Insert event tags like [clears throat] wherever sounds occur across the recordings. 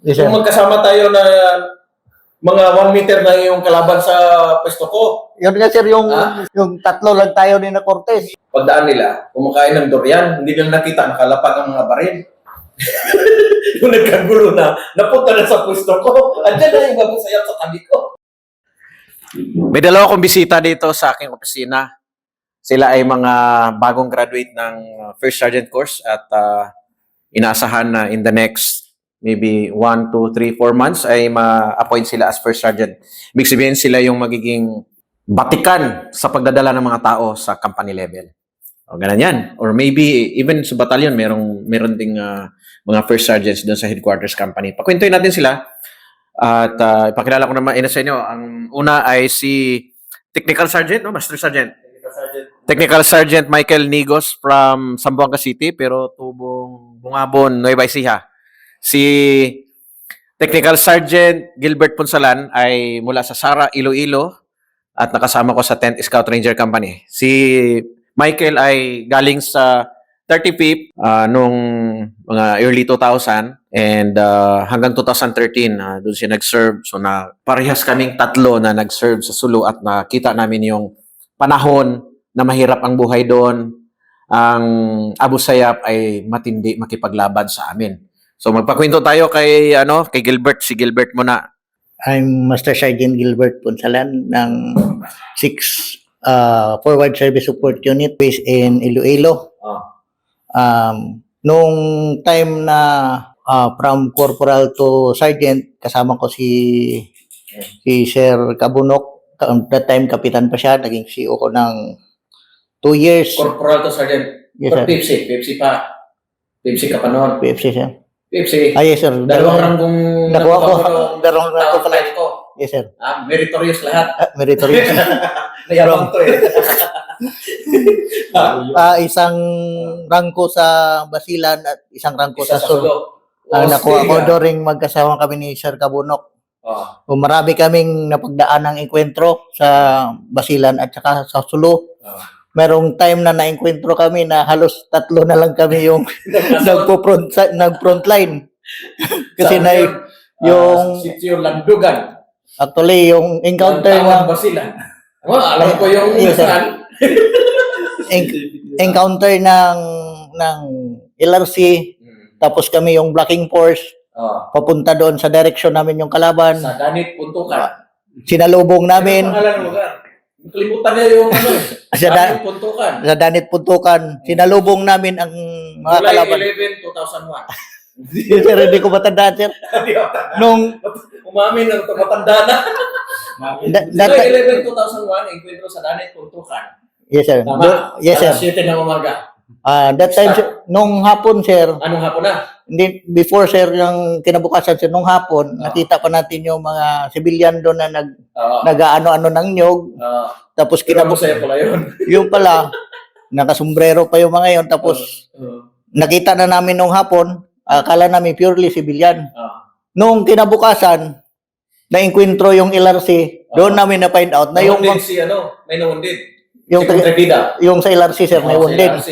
Yes, sir. Kung magkasama tayo na mga 1 meter na yung kalaban sa pwesto ko, Yun nga sir, yung, Ah? yung tatlo lang tayo ni na Cortez. pagdaan nila, kumakain ng durian, hindi nila nakita, nakalapag ang mga baril. [laughs] yung nagkagulo na, napunta na sa pwesto ko, andyan na yung bagong sayap sa tabi ko. May dalawa akong bisita dito sa aking opisina. Sila ay mga bagong graduate ng first sergeant course at uh, inaasahan na in the next maybe 1, 2, 3, 4 months ay ma-appoint sila as first sergeant. Ibig sabihin sila yung magiging batikan sa pagdadala ng mga tao sa company level. O ganun yan. Or maybe even sa battalion, merong, meron ding uh, mga first sergeants doon sa headquarters company. Pakwentuhin natin sila. At uh, ipakilala ko naman ina sa inyo. Ang una ay si Technical Sergeant, no? Master Sergeant. Technical Sergeant Michael Nigos from Zamboanga City, pero tubong Bungabon, Nueva Ecija. Si Technical Sergeant Gilbert Punsalan ay mula sa Sara, Iloilo at nakasama ko sa 10th Scout Ranger Company. Si Michael ay galing sa 35 ah, nung mga early 2000 and ah, hanggang 2013 ah, doon siya nag-serve. So na parehas kaming tatlo na nag-serve sa Sulu at nakita namin yung panahon na mahirap ang buhay doon. Ang Abu Sayyaf ay matindi makipaglaban sa amin. So magpakwento tayo kay ano, kay Gilbert, si Gilbert muna. I'm Master Sergeant Gilbert Punsalan ng 6 uh, Forward Service Support Unit based in Iloilo. Ah. Um, nung time na uh, from corporal to sergeant, kasama ko si si Sir Kabunok. Ka- That time, kapitan pa siya. Naging CEO ko ng 2 years. Corporal to Sergeant. Yes, sir. Pepsi, Pepsi pa. Pepsi ka pa noon. PFC siya. Pepsi. Ah, yes, sir. Dalawang ranggong nakuha ko. Dalawang rango taong pala. ko. yes, sir. Ah, meritorious lahat. Ah, meritorious. [laughs] Nayabang to eh. [laughs] Ah, isang rangko sa Basilan at isang rangko Isa sa sa Sul. Ang nakuha ko during magkasama kami ni Sir Kabunok. Oh, So, marami kaming napagdaan ng enkwentro sa Basilan at saka sa Sulu. oh. Merong time na na-enkwentro kami na halos tatlo na lang kami yung [laughs] nagpo-front sa- nag-frontline. [laughs] Kasi na yun? yung Ah, sitio Landugan. actually yung encounter na Basilan. Oh, alam ko yung [laughs] en- encounter ng ng LRC Hmm. tapos kami yung blocking force Oh, papunta doon sa direction namin yung kalaban. sa Danit Puntukan. Sinalubong Ano namin lugar? Kalimutan niya yung ano [laughs] eh. Sa da- Danit Puntukan. sa Danit Puntukan. Sinalubong namin ang mga July kalaban. 11, 2001. [laughs] sir, hindi ko matandaan, sir. [laughs] Nung Umamin ng tumatanda na. da- July 11, 2001, enkwentro sa Danit Puntukan. yes, sir. Tama. Do- yes, sir. Alas 7 ng umaga. Ah, that time, sir, nung hapon, sir, Anong hapon na? hindi, before, sir, yung kinabukasan, sir, nung hapon, Ah. nakita pa natin yung mga civilian doon na nag, Oo. nag-ano-ano ng nyog. Oo. Tapos Kinabu kinabukasan, sa'yo pala yun. [laughs] yung pala, [laughs] nakasombrero pa yung mga yon Tapos, Oo. nakita na namin nung hapon, akala namin purely civilian. Oo. Nung kinabukasan, na-enkwentro yung LRC, doon Ah. namin na-find out na yung, Nawundid si ano, may nawundid. yung, si yung sa LRC, sir, may si wounded. RC.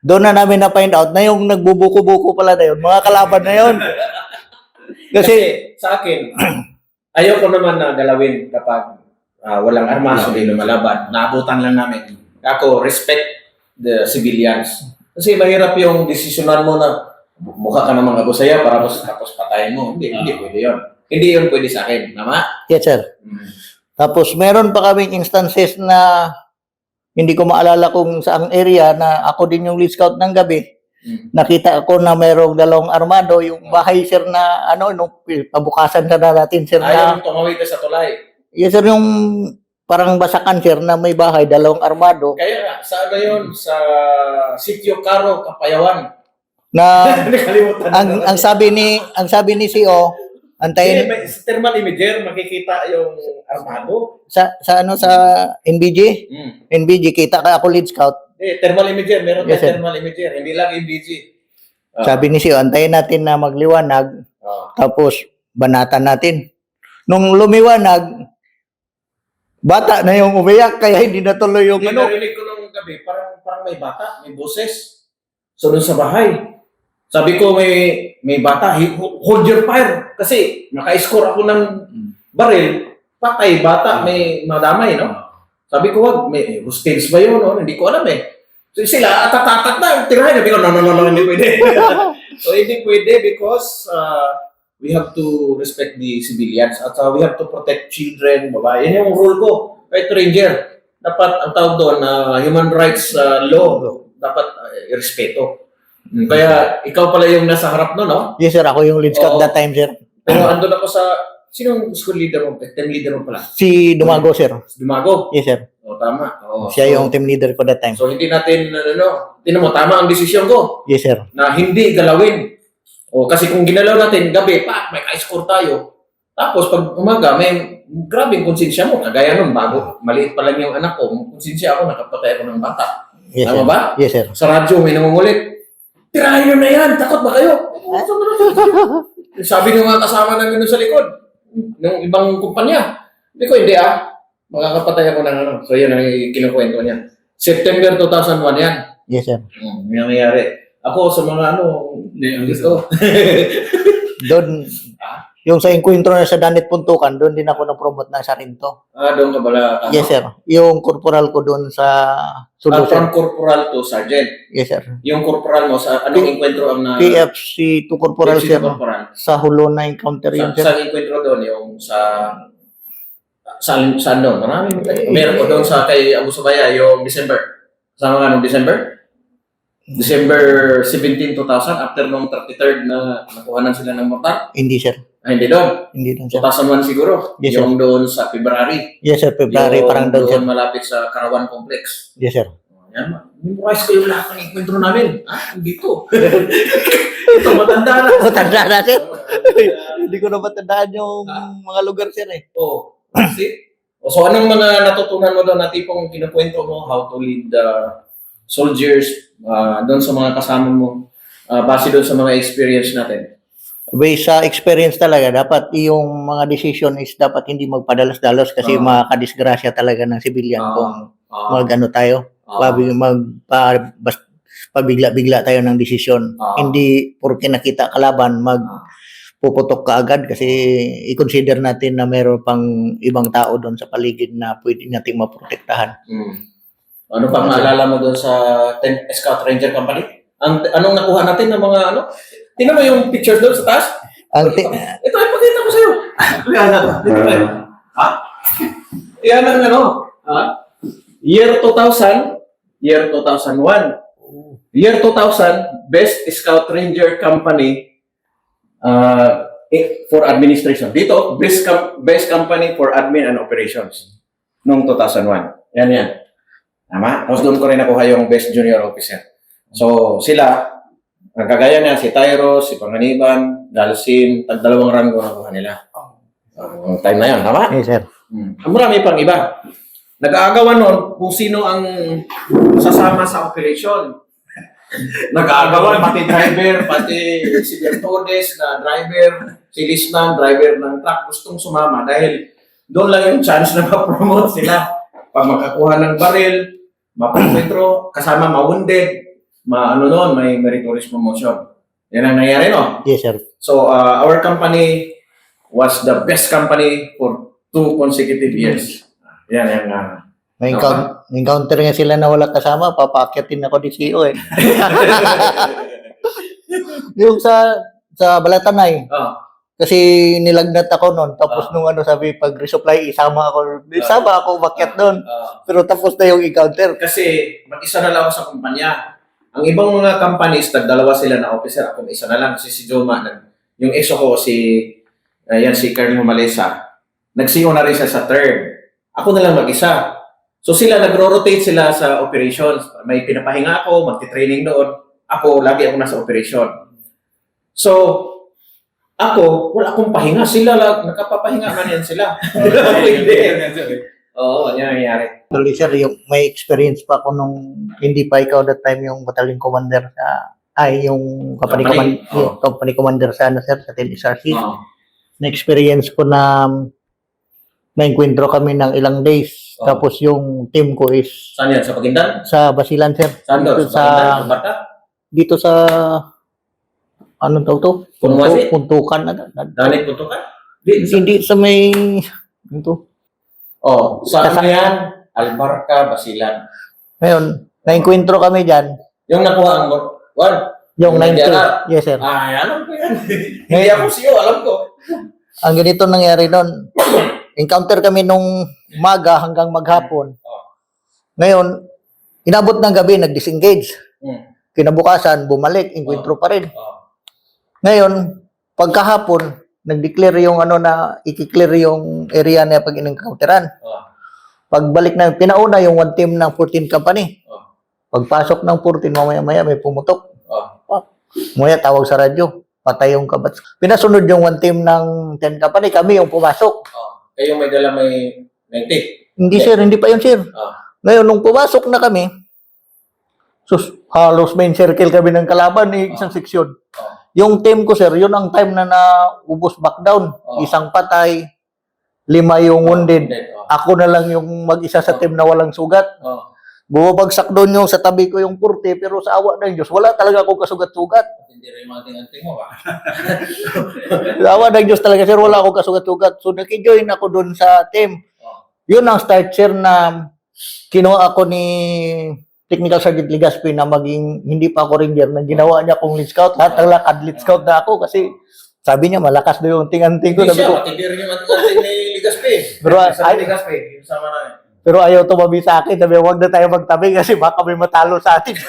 Doon na namin na-find out na yung nagbubuko-buko pala na yun, mga kalaban na yun. Kasi, [laughs] Kasi, sa akin, [clears throat] ayoko naman na galawin kapag ah, walang armas hindi lumalaban. Naabutan lang namin. Ako, respect the civilians. Kasi mahirap yung desisyonan mo na mukha ka ng mga busaya para mas tapos patayin mo. Hindi, hindi pwede yun. Hindi yun pwede sa akin. Tama? yes, sir. Mm. Tapos, meron pa kaming instances na hindi ko maalala kung saang area na ako din yung lead scout ng gabi. Mm. Nakita ko na merong dalawang armado, yung bahay, sir, na ano, nung pabukasan na na natin, sir, Ayaw na, mong tumawid ka sa tulay. yes, sir, yung parang basakan, sir, na may bahay, dalawang armado, Kaya nga, sa ano yun? Sa Sitio Caro, Kapayawan. na [laughs] ang ang sabi ni ang sabi ni CEO Hindi, antayin may, sa thermal imager, makikita yung armado. sa sa ano sa NBG Mm. NBG kita ka ako lead scout Eh, thermal imager, meron Yes, thermal imager, hindi lang MBG. Ah, sabi ni CEO antayin natin na magliwanag ah. tapos banatan natin nung lumiwanag bata na yung umiyak kaya hindi natuloy yung Hindi ano narinig ko nung gabi, parang, parang may bata, may boses. So, dun sa bahay. Sabi ko may may bata, "Hi- hold your fire kasi naka-score ako ng baril, patay bata, may madamay, no? Sabi ko, wag, may hostels ba yun? No? Hindi ko alam eh. So sila, atatatat na, tirahin. Sabi ko, no, no, no, no, hindi pwede. [laughs] so hindi pwede because uh, we have to respect the civilians at uh, we have to protect children, babae. Yan yung rule ko. Right, Ranger. Dapat ang tawag doon na human rights uh, law, dapat uh, irespeto. Kaya ikaw pala yung nasa harap no, no? Yes, sir. Ako yung lead scout Oo. that time, sir. Pero andun ako sa, sinong school leader mo? Team leader mo pala? Si Dumago, sir. Dumago. Yes, sir. O, tama. Oo. Siya So- yung team leader ko that time. So hindi natin ano no, tinan mo tama ang desisyon ko Yes, sir. na hindi galawin. O kasi kung ginalaw natin gabi, pa may ka-score tayo. Tapos pag umaga may grabing konsensya mo. Kagaya nun, bago maliit pa lang yung anak ko, konsensya ako nakapatay ako ng bata. Yes, Tama sir. ba? Yes, sir. Sa radyo may nangungulit. Tirahin nyo na yan, takot ba kayo? Sabi ng mga kasama namin doon sa likod, ng ibang kumpanya. Hindi ko, hindi ah. Makakapatay ako ng ano. So yun ang kinukwento niya. September 2001 yan. Yes, sir. Hmm, yung nangyayari. Ako sa mga ano, dito. [laughs] Doon, yung sa encuentro na sa Danit Puntukan, doon din ako na-promote ng Sarinto. ah, doon ka pala. ano? Yes, sir. Yung corporal ko doon sa Ah, Sulu, sir. from corporal to sergeant. Yes, sir. Yung corporal mo, sa anong enkwentro ang na... PFC to corporal, PFC sir. corporal. Sa hulo na encounter yun, Sa, sir. sa enkwentro doon, yung sa... Saan, saan doon? Marami. Meron ko doon sa kay Abu Subaya, yung December. Kasama nga nung December? December 17, 2000, after nung 33rd na nakuhanan sila ng mortar. Hindi, sir. Ay, hindi doon. Hindi doon, sir. 2001 siguro. Yes, sir. yung doon sa February. Yes, sir. February, yung parang doon, sir. doon malapit sa Karawan Complex. Yes, sir. Yan, memorize ko yung lahat ng enkwentro namin. Ah, dito. [laughs] Ito, matanda na. [laughs] Matanda na, sir. [laughs] Hindi ko na matandaan yung mga lugar, sir, eh. Oh, see? O, So, anong mga natutunan mo doon na tipong kinukwento mo how to lead the soldiers ah, doon sa mga kasama mo ah, base doon sa mga experience natin? Based sa experience talaga, dapat yung mga decision is dapat hindi magpadalos-dalos kasi Oo. makakadisgrasya talaga ng civilian Oo. kung Ah, mag-ano tayo, ah, pabig, mag, pa, bas, pabigla-bigla tayo ng desisyon. Oo. Hindi porke nakita kalaban, mag Ah. puputok ka agad kasi i-consider natin na meron pang ibang tao doon sa paligid na pwede nating maprotektahan. hmm. Ano pa maalala mo doon sa 10 Scout Ranger Company? Ang, anong nakuha natin ng mga ano? Tingnan mo yung pictures doon sa taas. Ang ti- Ito ay pakita ko sa'yo. Yan na. Dito ba? Ha? Yan ang ano. Ha? Year 2000, year 2001. Year 2000, Best Scout Ranger Company uh, eh, for Administration. Dito, Best, com- best Company for Admin and Operations. Noong 2001. Yan yan. Tama? Tapos doon ko rin nakuha yung Best Junior Officer. So, sila, ang kagaya niya, si Tyro, si Panganiban, Dalsin, tag dalawang ranggo nakuha nila. Ang time na yan, tama? Yes, sir. Hmm. Ang marami pang iba. Nag-aagawan nun kung sino ang sasama sa operation. [laughs] Nag-aagawan pati driver, pati si Bertodes na driver, si Lisman, driver ng truck, gustong sumama dahil doon lang yung chance na [laughs] ma-promote sila. Pag makakuha ng baril, mapametro, kasama ma-wounded, ma-ano noon, may meritorious promotion. Yan ang nangyari, no? Yes, sir. So uh, our company was the best company for two consecutive years. Yan yung uh, May encounter, encounter nga sila na wala kasama, papaakyatin ako di CEO eh. [laughs] yung sa sa Balatanay, oh, kasi nilagnat ako noon. Ah. Tapos nung ano sabi, pag resupply, isama ako. Isama ako umakyat doon. uh, Pero tapos na yung encounter. kasi mag-isa na lang ako sa kumpanya. Ang ibang mga companies, nagdalawa sila na officer. Ako isa na lang. Kasi si Joma, nag, yung EXO ko, si, ayan, si Colonel Malesa, nag-CO na rin siya sa third. Ako na lang mag-isa. So sila, nagro-rotate sila sa operations. May pinapahinga ako, magti-training doon. Ako, lagi ako nasa operation. So, ako, wala akong pahinga. Sila lang, nakapapahinga man yan sila. [laughs] [laughs] Hindi. Oo, yan ang nangyari. Actually, sir, yung may experience pa ako nung hindi pa ikaw that time yung battalion commander sa ay yung company, Company, command, yung company commander sa ano sir sa 10 SRC. Oo. Na experience ko na na encuentro kami ng ilang days. Oo. Tapos yung team ko is Saan yan? Sa Pagindan? sa Basilan sir. Saan doon? Dito Sa sa Pagindan? Sa Barta? dito sa Anong tawag to? Puntukan ka? Di, sa, Hindi sa may... Ano to? Oh, sa ano Kasa- yan? Albarca, Basilan. Ngayon, nainkwentro kami dyan. Yung nakuha ang one. Yung Yung 90. Indiana. Yes, sir. Ay, alam ko yan. [laughs] Hindi ako siyo, alam ko. Ang ganito nangyari noon. Encounter kami nung umaga hanggang maghapon. Oh. Ngayon, inabot ng gabi, nag-disengage. Hmm. Kinabukasan, bumalik, enkwentro pa rin. Oh. Ngayon, pagkahapon, nag-declare yung ano na, i-clear yung area na pag in-encounteran. Oh. Pagbalik na, pinauna yung one team ng 14 company. Oh. Pagpasok ng 14, mamaya-maya may pumutok. Oh. Maya tawag sa radyo, patay yung kabats. Pinasunod yung one team ng 10 company, kami yung pumasok. Oh. Kayo may dala may 90. Hindi sir, hindi pa yun sir. Ah. Ngayon, nung pumasok na kami, sus, halos main circle kami ng kalaban, eh, isang seksyon. Oh. Yung team ko sir, yun ang time na naubos back down. Oh. Isang patay, lima yung wounded. Oh. Ako na lang yung mag-isa sa team na walang sugat. Oh. Bumabagsak doon yung sa tabi ko yung purte, pero sa awa ng Diyos, wala talaga akong kasugat-sugat. Hindi rin yung anting-anting mo ba? [laughs] Sa awa ng Diyos talaga sir, wala akong kasugat-sugat. So nakijoin ako doon sa team. Oh. Yun ang start sir na kinuha ako ni Technical Sergeant Ligaspi na maging hindi pa ako ranger na ginawa niya akong lead scout. Lahat ng lakad lead scout na ako kasi sabi niya malakas daw yung ting-anting ko. Hindi Sabi siya, ko, matindi rin yung anting-anting ni Ligaspi. Pero, ay- Ligaspi, yung sama namin. pero ayaw tumabi sa akin. Sabi, huwag na tayo magtabi kasi baka may matalo sa atin. [laughs]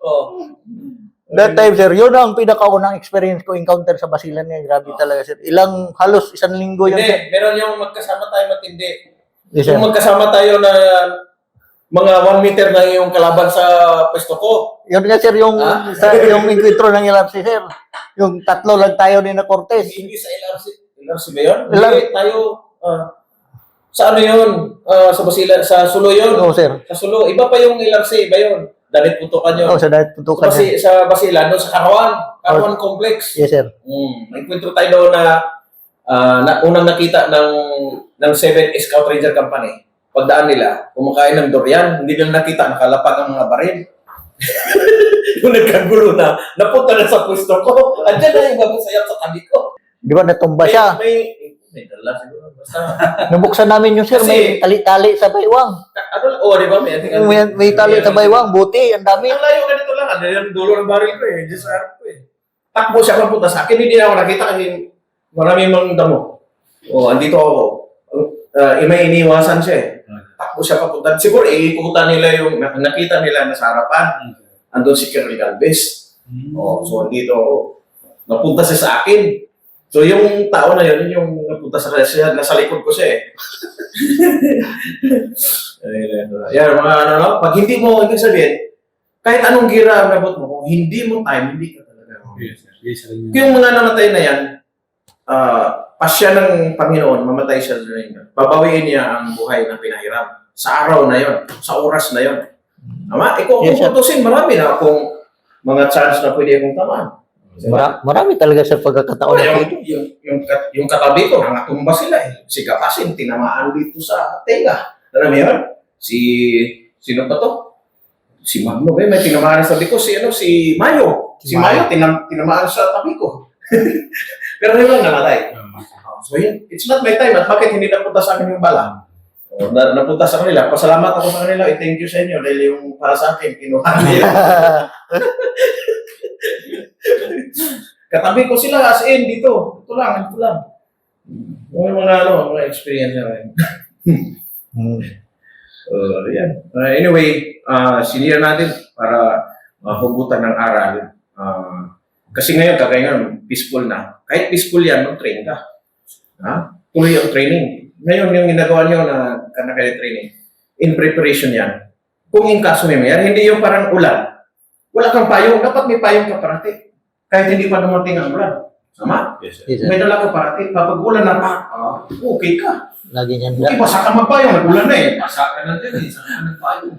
Oh. That time, sir, yun ang pinakaunang experience ko encounter sa Basilan niya. Grabe talaga, sir. Ilang, halos isang linggo yun. Hindi, meron yung magkasama tayo matindi. Yes, sir. Yung magkasama tayo na mga 1 meter na yung kalaban sa pwesto ko. Yun nga, sir, yung, Ah? sa, yung encuentro ng LRC, sir. Yung tatlo lang tayo ni na Cortez. Hindi sa LRC. LRC ba yun? LRC. Hindi, tayo, ah, sa ano yun? Ah, sa Basila, sa Sulo yun. Oo, sir. Sa Sulo. Iba pa yung LRC, iba yun. Dalit putukan yun. Oo, sa dahil sa, tutukan, sir. Basi, sa Basila, doon sa Karawan. Karawan Complex. Yes, sir. Mm, may kwentro tayo na, ah, na unang nakita ng ng 7 Scout Ranger Company. Pagdaan nila, kumakain ng durian, hindi nila nakita, nakalapag ang mga baril. [laughs] yung nagkagulo na, napunta na sa pwesto ko, andyan na yung bagong sayap sa tabi ko. Di ba, natumba siya. May, may, may dala siguro. Basta, [laughs] Nabuksan namin yung sir, may Kasi- tali-tali sa baywang. ano lang, oh, di ba? May, May, may tali sa baywang, buti, ang dami. Ang layo ganito lang, ano yung dulo ng baril ko eh, just sa harap ko eh. Takbo siya papunta sa akin, hindi na ako nakita kasi marami mang damo. Oh, andito ako. Uh, may iniwasan siya eh. Takbo siya papunta. Siguro iikutan nila yung nakita nila na sa harapan. Andun si Colonel Galvez. Oh, so andito ako. Napunta siya sa akin. So yung tao na yun, yun yung napunta sa siya, nasa likod ko siya eh. [laughs] Yan, mga ano, no? pag hindi mo, ibig sabihin, kahit anong gira ang mo, kung hindi mo time, hindi ka talaga. Kung yung mga namatay na yan, ah, pasya ng Panginoon, mamatay siya sa inyo. Babawiin niya ang buhay na pinahiram. Sa araw na yon, sa oras na yon. Tama? Ikaw, Yes, kung tutusin, marami na akong mga chance na pwede akong tamaan. Mara, marami talaga sa pagkakataon na yung, yung, yung, yung katabi ko, nangatumba sila eh. Si Kapasin, tinamaan dito sa tenga. Alam mo yun? Si, sino pa to? Si Magno, eh, may tinamaan sa tabi ko. Si, ano, si Mayo. Si, Si Mayo, tinam, tinamaan sa tabi ko. [laughs] Pero yun lang namatay. Oh, so yun, it's not my time. At bakit hindi napunta sa akin yung bala? Oh, na, napunta sa kanila. Pasalamat ako sa kanila. Eh, thank you sa inyo dahil yung para sa akin, kinuha nila. [laughs] Katabi ko sila as in dito. Ito lang, ito lang. Yung mga ano, mga experience na rin. Uh, yan. Uh, anyway, uh, sinira natin para mahugutan ng aral. Uh, kasi ngayon, kagaya ngayon, peaceful na. Kahit peaceful yan, mag-train ka. Ha? Tuloy ang training. Ngayon, yung ginagawa nyo na kanakaya training, in preparation yan. Kung in kaso may mayroon, hindi yung parang ulan. Wala kang payong, dapat may payong ka parati. Kahit hindi pa dumating ang ulan. Sama? Yes, sir. May dala ka parati. Kapag ulan na pa, ah, okay ka. Lagi niyan. Okay, basa ka magpayong. Nag-ulan na eh. Basa ka na din eh. Saka ka nagpayong.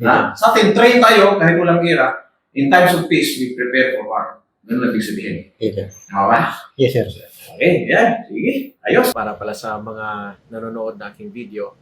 Ha? Sa atin, train tayo kahit walang gira. In times of peace, we prepare for war. Ganun ibig sabihin. Okay. Tama ba? Yes, sir. Okay, yan. Sige. Ayos. Para pala sa mga nanonood na aking video,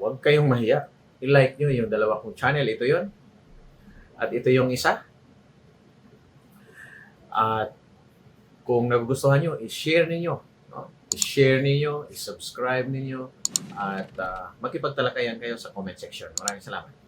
huwag kayong mahiya. I-like nyo yung dalawa kong channel. Ito yon At ito yung isa. At kung nagugustuhan nyo, i-share ninyo. No? I-share ninyo, i-subscribe ninyo, at ah, uh, makipagtalakayan kayo sa comment section. Maraming salamat.